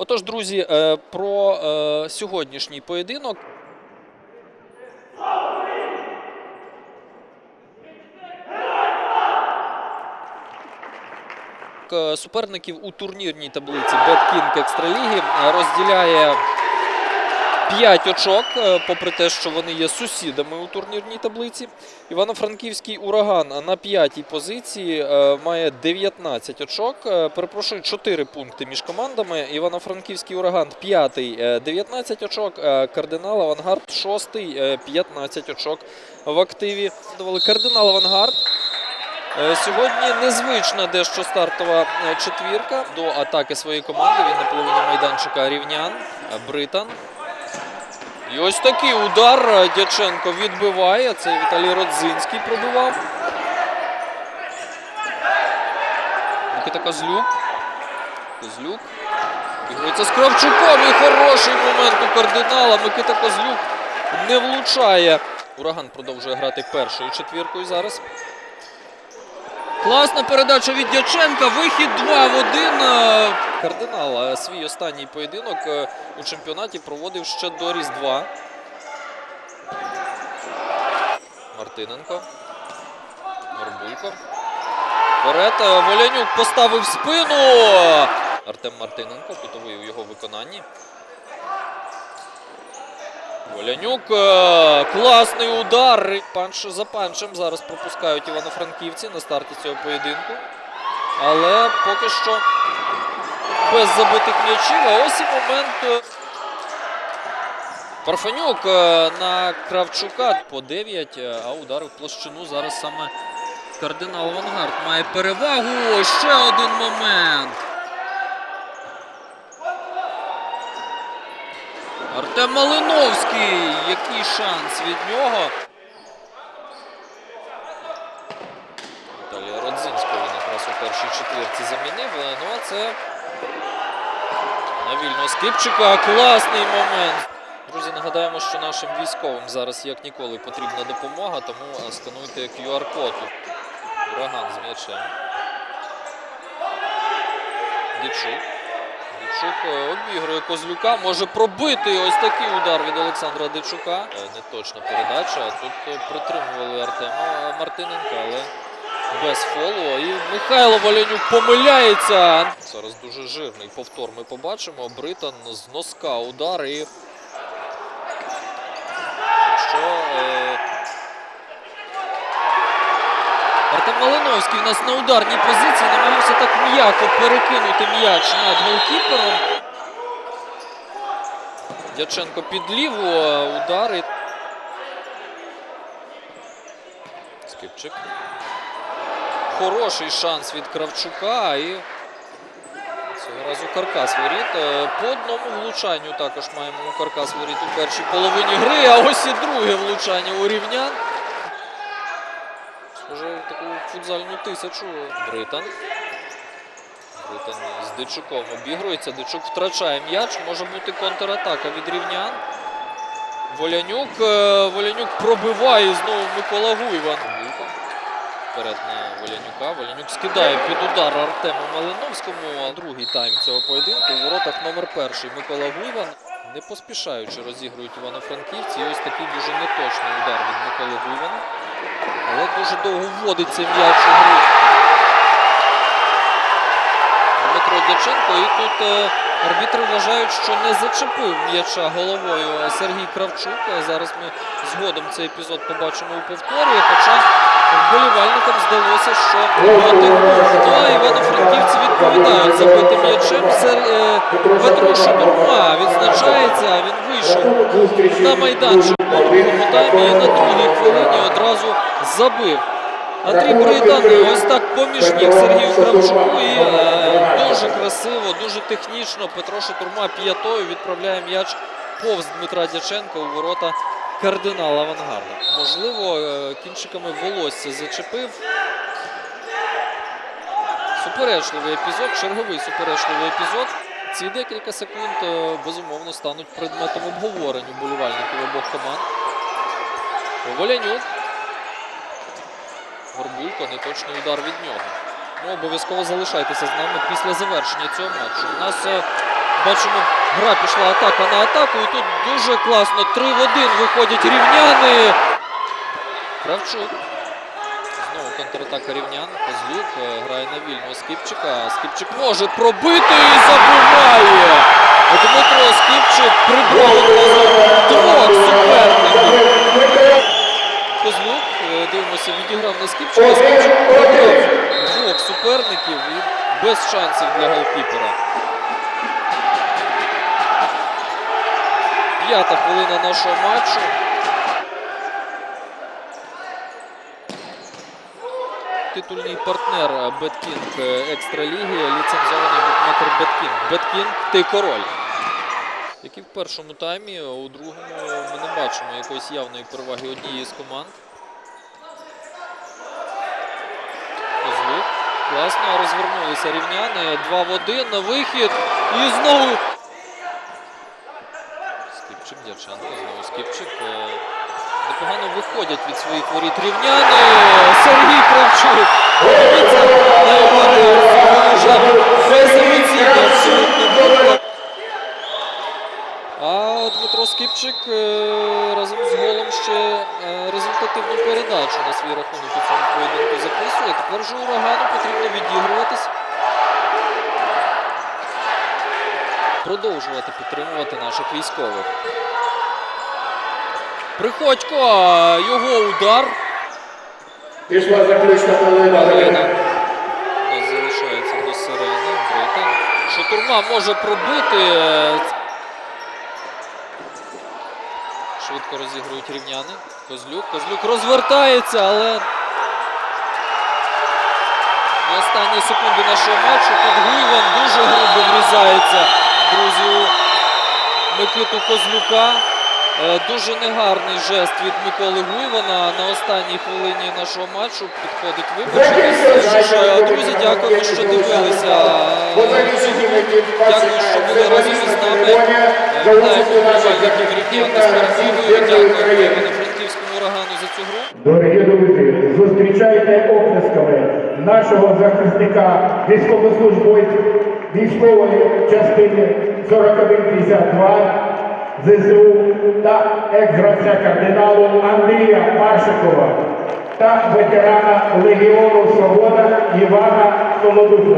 Отож, друзі, е, про е, сьогоднішній поєдинок. Е, Суперників у турнірній таблиці Беткінг Екстраліги розділяє 5 очок, е, попри те, що вони є сусідами у турнірній таблиці. Івано-Франківський ураган на п'ятій позиції е, має 19 очок. Е, Перепрошую, 4 пункти між командами. Івано-Франківський ураган п'ятий, е, 19 очок. Кардинал Авангард шостий, е, 15 очок в активі. Кардинал Авангард. Сьогодні незвична дещо стартова четвірка до атаки своєї команди. Він на половині майданчика рівнян, Британ. І ось такий удар Дяченко відбиває. Це Віталій Родзинський пробивав. Микита Козлюк. Козлюк. Бігується з Кравчуком. І хороший момент у кардинала. Микита Козлюк не влучає. Ураган продовжує грати першою четвіркою зараз. Класна передача від Дяченка. Вихід 2 в 1. Е, Кардинал е, свій останній поєдинок е, у чемпіонаті проводив ще до Різдва. Мартиненко. Горбулько. Вперед. Волянюк поставив спину. Артем Мартиненко. Кутовий у його виконанні. Волянюк. е, Класний удар. Панш за панчем зараз пропускають івано-франківці на старті цього поєдинку. Але поки що без забитих м'ячів. А ось і момент. е, Парфанюк е, на Кравчука по 9, е, а удар в площину зараз саме кардинал Авангард має перевагу. Ще один момент. Артем Малиновський. Який шанс від нього. Віталія Родзинського він якраз у першій четвірці замінив. е, Ну а це на вільного Скипчика. Класний момент. Друзі, нагадаємо, що нашим військовим зараз як ніколи потрібна допомога, тому скануйте QR-код. Ураган з м'ячем. Дичук. Дичук е, обігрує Козлюка. Може пробити ось такий удар від Олександра Дичука. Е, Неточна передача. Тут е, притримували Артема Мартиненка, але без фолу. І Михайло Волянюк помиляється. Зараз дуже жирний повтор ми побачимо. Британ з носка удар і. Якщо е... Артем Малиновський у нас на ударній позиції намагався так м'яко перекинути м'яч над голкіпером. Дяченко під ліву, е, удар і... Скипчик. Хороший шанс від Кравчука і цього разу каркас воріт. Е, По одному влучанню також маємо у каркас воріт у першій половині гри, а ось і друге влучання у рівнян. Таку футзальну тисячу. Британ. Британ з Дичуком обігрується. Дичук втрачає м'яч. Може бути контратака від рівнян. Волянюк. е, Волянюк пробиває знову Микола Гуйван. Вперед на Волянюка. Волянюк скидає під удар Артему Малиновському. Другий тайм цього поєдинку. У воротах номер перший Микола Гуйван. Не поспішаючи розігрують івано-франківці. І ось такий дуже неточний удар від Миколи Гуйвана. Але дуже довго вводиться м'яч у гру. Дмитро Дяченко. І тут е, арбітри вважають, що не зачепив м'яча головою Сергій Кравчук. Зараз ми згодом цей епізод побачимо у повторі. Хоча вболівальникам здалося, що дотик був. Ну, а івано-франківці відповідають забитим м'ячем. Е, відзначається. Він вийшов на майданчик у другому таймі і на другій хвилині одразу забив. Андрій Британ ось так поміж ніг Сергію Кравчуку і е, дуже красиво, дуже технічно Петро Шатурма п'ятою відправляє м'яч повз Дмитра Дяченка у ворота кардинала Авангарда. Можливо, е, кінчиками волосся зачепив. Суперечливий епізод, черговий суперечливий епізод. Ці декілька секунд е, безумовно стануть предметом обговорень уболівальників обох команд. Волянюк. Горбулько, неточний удар від нього. Ну, обов'язково залишайтеся з нами після завершення цього матчу. У нас е, Бачимо, гра пішла атака на атаку. І тут дуже класно. 3 в 1 виходять рівняни. Кравчук. Контратака рівнян. Козлюк е, грає на вільного Скіпчика. Скіпчик може пробити і забиває. Дмитро Скіпчик прибрав трьох суперників. Козлюк, е, дивимося, відіграв на Скіпчика. Скіпчик прибрав двох суперників і без шансів для голкіпера. П'ята хвилина нашого матчу. Титульний партнер Беткінг Екстраліги, ліцензований букмекер Беткінг. Беткінг, ти король. Який в першому таймі, у другому ми не бачимо якоїсь явної переваги однієї з команд. Козлук. Класно розвернулися рівняни. 2 в 1 на вихід. І знову. Скіпчик, Дяченко, знову Скіпчик. Непогано виходять від своїх воріт рівняни. Сергій Кравчук. Подивіться на його реакцію. Він беземоційно абсолютно. А Дмитро Скіпчик е, разом з голом ще е, результативну передачу на свій рахунок у цьому поєдинку записує. Тепер же урагану потрібно відігруватись. Продовжувати підтримувати наших військових. Приходько, його удар. Пішла заключна нас залишається до сирени. Британ. Шатурма може пробити. Швидко розігрують рівняни. Козлюк. Козлюк розвертається, але. На останні секунди нашого матчу Гуйван дуже грубо врізається, друзі, у Микиту Козлюка. Е, Дуже негарний жест від Миколи Гуйвана на останній хвилині нашого матчу підходить е, Друзі, дякуємо, що дивилися. Е, Дякую, що були разом із нами. Е. Дякую Івано-Франківському урагану за цю гру. Дорогі друзі, зустрічайте оплесками нашого захисника військовослужбовців військової частини 4152 ЗСУ та екс-гравця кардиналу Андрія Паршикова та ветерана Легіону Свобода Івана Солодуху.